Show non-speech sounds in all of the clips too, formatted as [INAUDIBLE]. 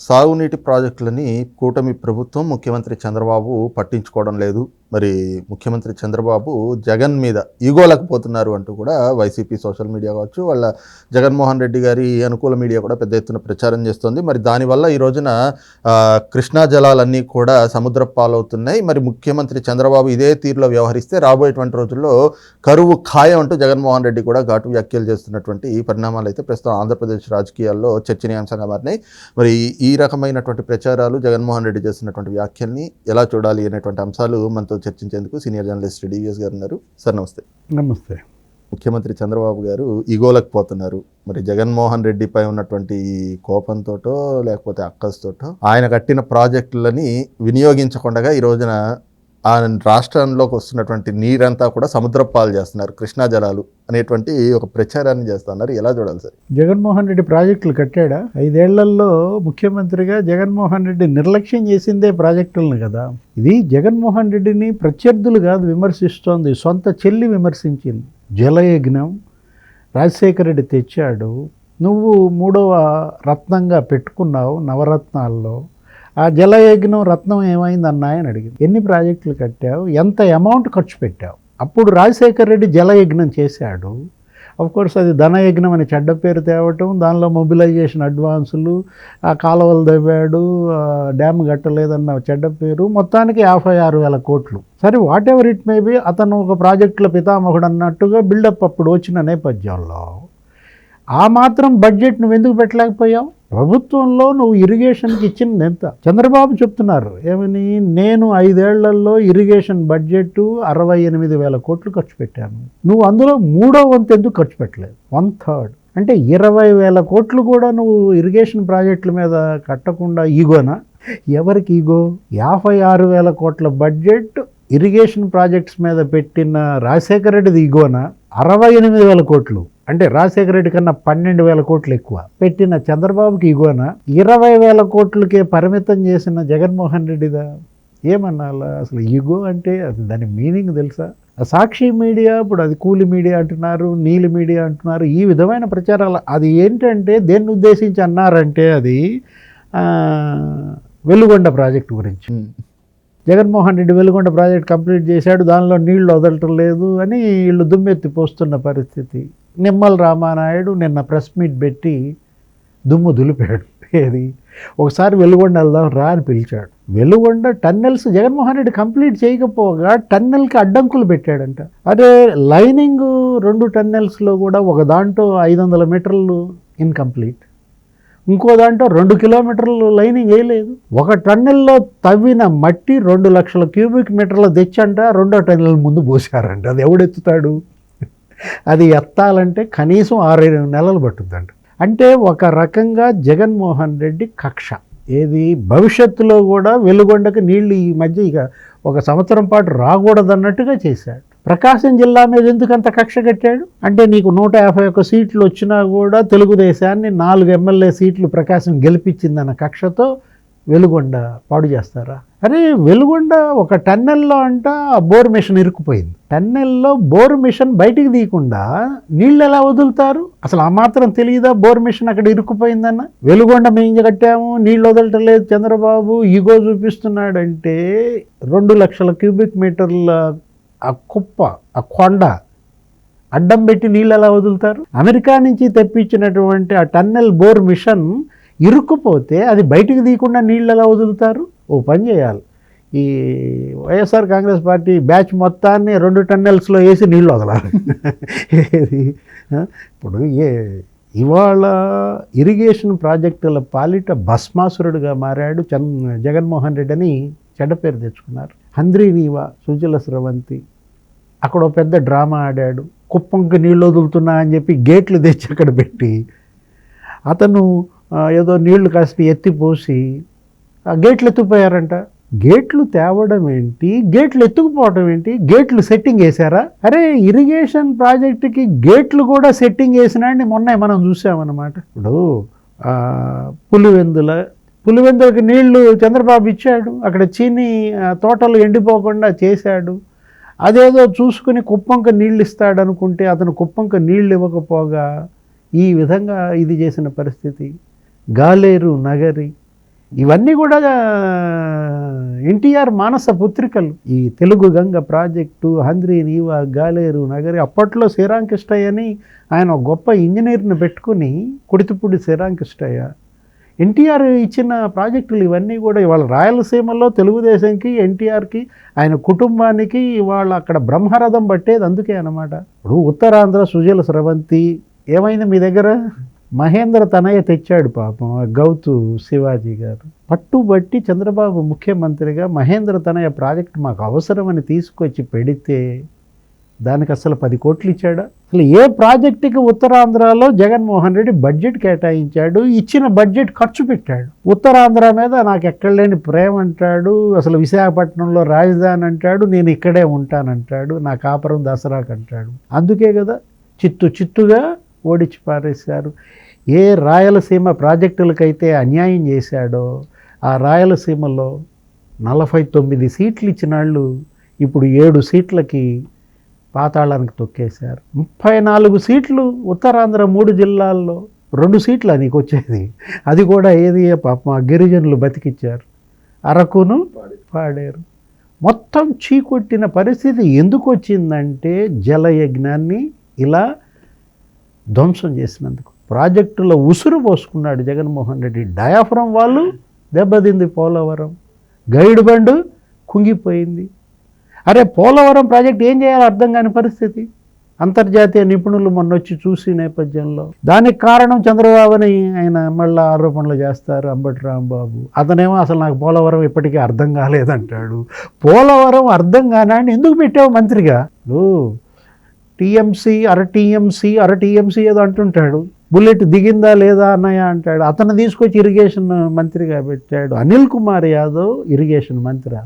సాగునీటి ప్రాజెక్టులని కూటమి ప్రభుత్వం ముఖ్యమంత్రి చంద్రబాబు పట్టించుకోవడం లేదు. మరి ముఖ్యమంత్రి చంద్రబాబు జగన్ మీద ఈగోలకు పోతున్నారు అంటూ కూడా వైసీపీ సోషల్ మీడియా కావచ్చు వాళ్ళ జగన్మోహన్ రెడ్డి గారి అనుకూల మీడియా కూడా పెద్ద ఎత్తున ప్రచారం చేస్తుంది. మరి దానివల్ల ఈ రోజున కృష్ణా జలాలన్నీ కూడా సముద్ర పాలవుతున్నాయి. మరి ముఖ్యమంత్రి చంద్రబాబు ఇదే తీరులో వ్యవహరిస్తే రాబోయేటువంటి రోజుల్లో కరువు ఖాయం అంటూ జగన్మోహన్ రెడ్డి కూడా ఘాటు వ్యాఖ్యలు చేస్తున్నటువంటి పరిణామాలు అయితే ప్రస్తుతం ఆంధ్రప్రదేశ్ రాజకీయాల్లో చర్చనీయాంశంగా మారినాయి. మరి ఈ రకమైనటువంటి ప్రచారాలు జగన్మోహన్ రెడ్డి చేస్తున్నటువంటి వ్యాఖ్యల్ని ఎలా చూడాలి అనేటువంటి అంశాలు మనతో చర్చించేందుకు సీనియర్ జర్నలిస్ట్ డివిఎస్ గారు ఉన్నారు. సార్ నమస్తే. నమస్తే. ముఖ్యమంత్రి చంద్రబాబు గారు ఈగోలకు పోతున్నారు. మరి జగన్మోహన్ రెడ్డిపై ఉన్నటువంటి కోపంతోటో లేకపోతే అక్కస్తోటో ఆయన కట్టిన ప్రాజెక్టులని వినియోగించకుండా ఈ రోజున ఆ రాష్ట్రంలోకి వస్తున్నటువంటి నీరంతా కూడా సముద్ర పాలు చేస్తున్నారు కృష్ణా జలాలు అనేటువంటి ఒక ప్రచారాన్ని చేస్తున్నారు. ఎలా చూడాలి సార్? జగన్మోహన్ రెడ్డి ప్రాజెక్టులు కట్టాడా? ఐదేళ్ళలో ముఖ్యమంత్రిగా జగన్మోహన్ రెడ్డి నిర్లక్ష్యం చేసిందే ప్రాజెక్టులను కదా. ఇది జగన్మోహన్ రెడ్డిని ప్రత్యర్థులు కాదు విమర్శిస్తోంది సొంత చెల్లి విమర్శించింది. జలయజ్ఞం రాజశేఖర రెడ్డి తెచ్చాడు నువ్వు మూడవ రత్నంగా పెట్టుకున్నావు నవరత్నాల్లో. ఆ జలయజ్ఞం రత్నం ఏమైంది అన్నాయని అని అడిగింది. ఎన్ని ప్రాజెక్టులు కట్టావు? ఎంత అమౌంట్ ఖర్చు పెట్టావు? అప్పుడు రాజశేఖర్ రెడ్డి జలయజ్ఞం చేశాడు. కోర్స్ అది ధనయజ్ఞం అని చెడ్డ పేరు తేవటం దానిలో మొబిలైజేషన్ అడ్వాన్సులు ఆ కాలువలు దవ్వాడు డ్యామ్ కట్టలేదన్న చెడ్డ పేరు మొత్తానికి యాభై ఆరు వేల కోట్లు. సరే whatever it may be అతను ఒక ప్రాజెక్టుల పితామహుడు అన్నట్టుగా బిల్డప్ అప్పుడు వచ్చిన నేపథ్యంలో ఆ మాత్రం బడ్జెట్ నువ్వు ఎందుకు పెట్టలేకపోయావు? ప్రభుత్వంలో నువ్వు ఇరిగేషన్కి ఇచ్చింది ఎంత? చంద్రబాబు చెప్తున్నారు ఏమని? నేను ఐదేళ్ళలో ఇరిగేషన్ బడ్జెట్ అరవై ఎనిమిది వేల కోట్లు ఖర్చు పెట్టాను. నువ్వు అందులో మూడో వంతు ఎందుకు ఖర్చు పెట్టలేదు? వన్ థర్డ్ అంటే ఇరవై వేల కోట్లు కూడా నువ్వు ఇరిగేషన్ ప్రాజెక్టుల మీద కట్టకుండా ఈగోనా? ఎవరికి ఈగో? యాభై ఆరు వేల కోట్ల బడ్జెట్ ఇరిగేషన్ ప్రాజెక్ట్స్ మీద పెట్టిన రాజశేఖర రెడ్డిది ఈగోనా? అరవై ఎనిమిది వేల కోట్లు. అంటే రాజశేఖర రెడ్డి కన్నా పన్నెండు వేల కోట్లు ఎక్కువ. పెట్టిన చంద్రబాబుకి ఈగోనా ఇరవై వేల కోట్లకే పరిమితం చేసిన జగన్మోహన్ రెడ్డిదా? ఏమన్నాలా? అసలు ఈగో అంటే అది దాని మీనింగ్ తెలుసా? సాక్షి మీడియా ఇప్పుడు అది కూలి మీడియా అంటున్నారు నీలి మీడియా అంటున్నారు ఈ విధమైన ప్రచారాలు. అది ఏంటంటే దేన్ని ఉద్దేశించి అన్నారంటే అది వెలుగొండ ప్రాజెక్టు గురించి. జగన్మోహన్ రెడ్డి వెలుగొండ ప్రాజెక్ట్ కంప్లీట్ చేశాడు దానిలో నీళ్ళు వదలటం లేదు అని వీళ్ళు దుమ్మెత్తి పోస్తున్న పరిస్థితి. నిమ్మల రామానాయుడు నిన్న ప్రెస్ మీట్ పెట్టి దుమ్ము దులిపాడు. ఏది? ఒకసారి వెలుగొండ వెళ్దాం రా అని పిలిచాడు. వెలుగొండ టన్నెల్స్ జగన్మోహన్ రెడ్డి కంప్లీట్ చేయకపోగా టన్నెల్కి అడ్డంకులు పెట్టాడంట. అదే లైనింగ్ రెండు టన్నెల్స్లో కూడా ఒక దాంట్లో ఐదు వందల మీటర్లు ఇన్కంప్లీట్ ఇంకో దాంట్లో రెండు కిలోమీటర్లు లైనింగ్ వేయలేదు. ఒక టన్నెల్లో తవ్విన మట్టి రెండు లక్షల క్యూబిక్ మీటర్ల తెచ్చంట రెండో టన్నెల్ ముందు పోసారంట అది ఎవడెత్తుతాడు? అది ఎత్తాలంటే కనీసం ఆరేడు నెలలు పట్టుద్దంట. అంటే ఒక రకంగా జగన్మోహన్ రెడ్డి కక్ష. ఏది భవిష్యత్తులో కూడా వెలుగొండకు నీళ్ళు ఈ మధ్య ఇక ఒక సంవత్సరం పాటు రాకూడదన్నట్టుగా చేశాడు. ప్రకాశం జిల్లా మీద ఎందుకు అంత కక్ష కట్టాడు? అంటే నీకు నూట యాభై ఒక్క సీట్లు వచ్చినా కూడా తెలుగుదేశాన్ని నాలుగు ఎమ్మెల్యే సీట్లు ప్రకాశం గెలిపించిందన్న కక్షతో వెలుగొండ పాడు చేస్తారా? అరే వెలుగొండ ఒక టన్నెల్లో అంట ఆ బోర్ మిషన్ ఇరుక్కుపోయింది. టన్నెల్లో బోర్ మిషన్ బయటికి తీయకుండా నీళ్ళు ఎలా వదులుతారు? అసలు ఆ మాత్రం తెలియదా బోర్ మిషన్ అక్కడ ఇరుక్కుపోయిందన్న? వెలుగొండ మేము కట్టాము నీళ్ళు వదలటం లేదు చంద్రబాబు ఈగో చూపిస్తున్నాడంటే రెండు లక్షల క్యూబిక్ మీటర్ల ఆ కుప్ప ఆ కొండ అడ్డం పెట్టి నీళ్ళు ఎలా వదులుతారు? అమెరికా నుంచి తెప్పించినటువంటి ఆ టన్నెల్ బోర్ మిషన్ ఇరుక్కుపోతే అది బయటికి తీయకుండా నీళ్ళు ఎలా వదులుతారు? ఓ పని చేయాలి. ఈ వైఎస్ఆర్ కాంగ్రెస్ పార్టీ బ్యాచ్ మొత్తాన్ని రెండు టన్నెల్స్లో వేసి నీళ్ళు వదలాలి. ఇప్పుడు ఏ ఇవాళ ఇరిగేషన్ ప్రాజెక్టుల పాలిట భస్మాసురుడుగా మారాడు చన్ జగన్మోహన్ రెడ్డి అని చెడ్డ పేరు తెచ్చుకున్నారు. హంద్రీ నీవా సుజల స్రవంతి. అక్కడ పెద్ద డ్రామా ఆడాడు. కుప్పంకి నీళ్ళు వదులుతున్నా అని చెప్పి గేట్లు తెచ్చి అక్కడ పెట్టి. అతను ఏదో నీళ్ళు కాస్త ఎత్తిపోసి ఆ గేట్లు ఎత్తుకుపోయారంట. గేట్లు తేవడం ఏంటి? గేట్లు ఎత్తుకుపోవడం ఏంటి? గేట్లు సెట్టింగ్ వేశారా అరే ఇరిగేషన్ ప్రాజెక్టుకి గేట్లు కూడా సెట్టింగ్ వేసినాన్ని మొన్న మనం చూసామన్నమాట. ఇప్పుడు పులివెందుల పులివెందులకి నీళ్ళు చంద్రబాబు ఇచ్చాడు. అక్కడ చీని తోటలు ఎండిపోకుండా చేశాడు. అదేదో చూసుకుని కుప్పంక నీళ్ళు ఇస్తాడనుకుంటే అతను కుప్పంక నీళ్ళు ఇవ్వకపోగా ఈ విధంగా ఇది చేసిన పరిస్థితి. గాలేరు నగరి. ఇవన్నీ కూడా ఎన్టీఆర్ మానస పుత్రికలు. ఈ తెలుగు గంగ ప్రాజెక్టు హంద్రి నీవా గాలేరు నగరి అప్పట్లో శ్రీరాంకృష్ణయ్య అని ఆయన ఒక గొప్ప ఇంజనీర్ని పెట్టుకుని కుడితిపూడి శ్రీరాంకృష్ణయ్య. ఎన్టీఆర్ ఇచ్చిన ప్రాజెక్టులు ఇవన్నీ కూడా ఇవాళ రాయలసీమలో తెలుగుదేశంకి ఎన్టీఆర్కి ఆయన కుటుంబానికి ఇవాళ అక్కడ బ్రహ్మరథం పట్టేది అందుకే అనమాట ఇప్పుడు ఉత్తరాంధ్ర సుజల స్రవంతి ఏమైంది మీ దగ్గర? మహేంద్ర తనయ్య తెచ్చాడు పాపం గౌతు శివాజీ గారు. పట్టుబట్టి చంద్రబాబు ముఖ్యమంత్రిగా మహేంద్ర తనయ్య ప్రాజెక్ట్ మాకు అవసరమని తీసుకొచ్చి పెడితే దానికి అసలు పది కోట్లు ఇచ్చాడా? అసలు ఏ ప్రాజెక్టుకి ఉత్తరాంధ్రలో జగన్మోహన్ రెడ్డి బడ్జెట్ కేటాయించాడు? ఇచ్చిన బడ్జెట్ ఖర్చు పెట్టాడు. ఉత్తరాంధ్ర మీద నాకు ఎక్కడ లేని ప్రేమ అంటాడు అసలు విశాఖపట్నంలో రాజధాని అంటాడు నేను ఇక్కడే ఉంటానంటాడు నా కాపురం దసరాకు అంటాడు. అందుకే కదా చిత్తు చిత్తుగా ఓడిచి పారేశారు. ఏ రాయలసీమ ప్రాజెక్టులకైతే అన్యాయం చేశాడో ఆ రాయలసీమలో నలభై తొమ్మిది సీట్లు ఇచ్చిన వాళ్ళు ఇప్పుడు ఏడు సీట్లకి పాతాళానికి తొక్కేశారు. ముప్పై నాలుగు సీట్లు ఉత్తరాంధ్ర మూడు జిల్లాల్లో రెండు సీట్లు నీకు వచ్చేది అది కూడా ఏది పాప మా గిరిజనులు బతికిచ్చారు. అరకును పాడారు. మొత్తం చీకొట్టిన పరిస్థితి ఎందుకు వచ్చిందంటే జలయజ్ఞాన్ని ఇలా ధ్వంసం చేసినందుకు. ప్రాజెక్టులో ఉసురు పోసుకున్నాడు జగన్మోహన్ రెడ్డి. డయాఫ్రమ్ వాళ్ళు దెబ్బతింది పోలవరం. గైడ్ బండు కుంగిపోయింది. అరే పోలవరం ప్రాజెక్ట్ ఏం చేయాలో అర్థం కాని పరిస్థితి. అంతర్జాతీయ నిపుణులు మొన్న వచ్చి చూసి నేపథ్యంలో. దానికి కారణం చంద్రబాబుని ఆయన మళ్ళీ ఆరోపణలు చేస్తారు అంబటి రాంబాబు. అతనేమో అసలు నాకు పోలవరం ఇప్పటికీ అర్థం కాలేదంటాడు. పోలవరం అర్థం కానాన్ని ఎందుకు పెట్టావు మంత్రిగా? నువ్వు టీఎంసీ అర టీఎంసీ అర టీఎంసీ ఏదో అంటుంటాడు. బుల్లెట్ దిగిందా లేదా అన్నయ్య అంటాడు. అతను తీసుకొచ్చి ఇరిగేషన్ మంత్రిగా పెట్టాడు. అనిల్ కుమార్ యాదవ్ ఇరిగేషన్ మంత్రి.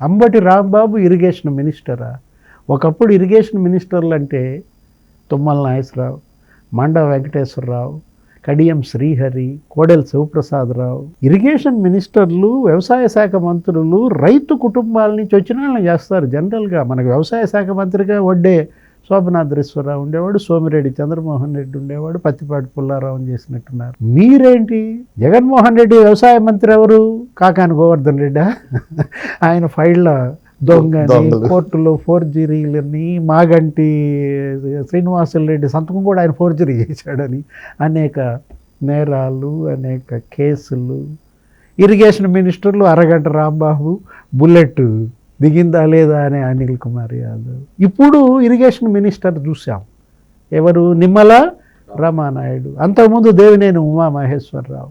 అంబటి రాంబాబు ఇరిగేషన్ మినిస్టరా. ఒకప్పుడు ఇరిగేషన్ మినిస్టర్లు అంటే తుమ్మల నాగేశ్వరరావు మండ వెంకటేశ్వరరావు కడియం శ్రీహరి కోడెల శివప్రసాదరావు. ఇరిగేషన్ మినిస్టర్లు వ్యవసాయ శాఖ మంత్రులు రైతు కుటుంబాల నుంచి వచ్చిన వాళ్ళని చేస్తారు. జనరల్గా మనకు వ్యవసాయ శాఖ మంత్రిగా వడ్డే శోభనాథరేశ్వరరావు ఉండేవాడు సోమిరెడ్డి చంద్రమోహన్ రెడ్డి ఉండేవాడు పత్తిపాటి పుల్లారావు చేసినట్టున్నారు. మీరేంటి? జగన్మోహన్ రెడ్డి వ్యవసాయ మంత్రి ఎవరు? కాకాని గోవర్ధన్ రెడ్డా? [LAUGHS] ఆయన ఫైళ్ళ దొంగని. కోర్టులో ఫోర్జరీలని మాగంటి శ్రీనివాసులు రెడ్డి సంతకం కూడా ఆయన ఫోర్జరీ చేశాడని అనేక నేరాలు అనేక కేసులు. ఇరిగేషన్ మినిస్టర్లు అరగంట రాంబాబు బుల్లెట్ దిగిందా లేదా అని అనిల్ కుమార్ యాదవ్. ఇప్పుడు ఇరిగేషన్ మినిస్టర్ చూసాం. ఎవరు? నిమ్మల రామానాయుడు. అంతకుముందు దేవినేని ఉమామహేశ్వరరావు.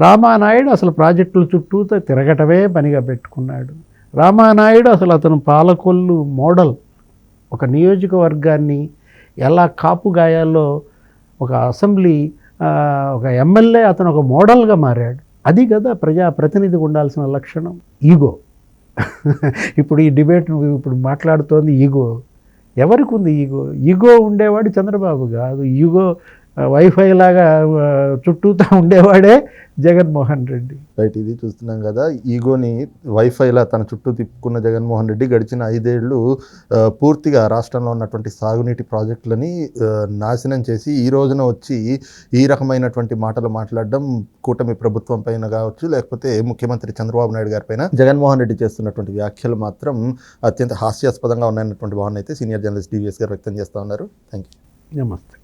రామానాయుడు అసలు ప్రాజెక్టుల చుట్టూ తిరగటమే పనిగా పెట్టుకున్నాడు. రామానాయుడు అసలు అతను పాలకొల్లు మోడల్. ఒక నియోజకవర్గాన్ని ఎలా కాపు గాయాల్లో ఒక అసెంబ్లీ ఒక ఎమ్మెల్యే అతను ఒక మోడల్గా మారాడు. అది కదా ప్రజాప్రతినిధికి ఉండాల్సిన లక్షణం. ఈగో. ఇప్పుడు ఈ డిబేట్ నువ్వు ఇప్పుడు మాట్లాడుతోంది ఈగో. ఎవరికి ఉంది ఈగో? ఈగో ఉండేవాడు చంద్రబాబు కాదు. ఈగో వైఫై లాగా చుట్టూతా ఉండేవాడే జగన్మోహన్ రెడ్డి. రైట్ ఇది చూస్తున్నాం కదా ఈగోని వైఫైలా తన చుట్టూ తిప్పుకున్న జగన్మోహన్ రెడ్డి గడిచిన ఐదేళ్ళు పూర్తిగా రాష్ట్రంలో ఉన్నటువంటి సాగునీటి ప్రాజెక్టులని నాశనం చేసి ఈ రోజున వచ్చి ఈ రకమైనటువంటి మాటలు మాట్లాడడం కూటమి ప్రభుత్వం పైన కావచ్చు లేకపోతే ముఖ్యమంత్రి చంద్రబాబు నాయుడు గారి పైన జగన్మోహన్ రెడ్డి చేస్తున్నటువంటి వ్యాఖ్యలు మాత్రం అత్యంత హాస్యాస్పదంగా ఉన్నాయన్నటువంటి భావన అయితే సీనియర్ జర్నలిస్ట్ డివిఎస్ గారు వ్యక్తం చేస్తూ ఉన్నారు. థ్యాంక్ యూ నమస్తే.